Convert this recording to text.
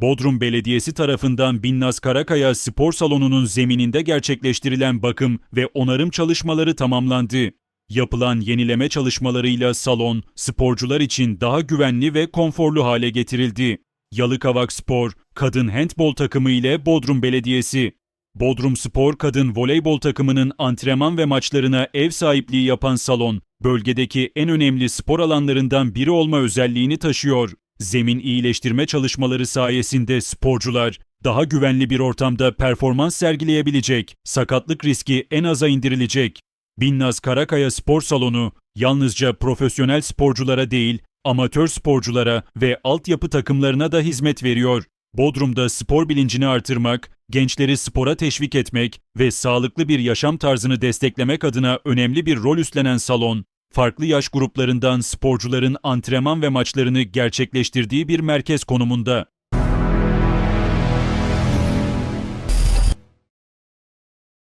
Bodrum Belediyesi tarafından Binnaz Karakaya Spor Salonu'nun zemininde gerçekleştirilen bakım ve onarım çalışmaları tamamlandı. Yapılan yenileme çalışmalarıyla salon, sporcular için daha güvenli ve konforlu hale getirildi. Yalıkavak Spor, kadın handbol takımı ile Bodrum Belediyesi. Bodrum Spor kadın voleybol takımının antrenman ve maçlarına ev sahipliği yapan salon, bölgedeki en önemli spor alanlarından biri olma özelliğini taşıyor. Zemin iyileştirme çalışmaları sayesinde sporcular daha güvenli bir ortamda performans sergileyebilecek, sakatlık riski en aza indirilecek. Binnaz Karakaya Spor Salonu yalnızca profesyonel sporculara değil, amatör sporculara ve altyapı takımlarına da hizmet veriyor. Bodrum'da spor bilincini artırmak, gençleri spora teşvik etmek ve sağlıklı bir yaşam tarzını desteklemek adına önemli bir rol üstlenen salon, farklı yaş gruplarından sporcuların antrenman ve maçlarını gerçekleştirdiği bir merkez konumunda.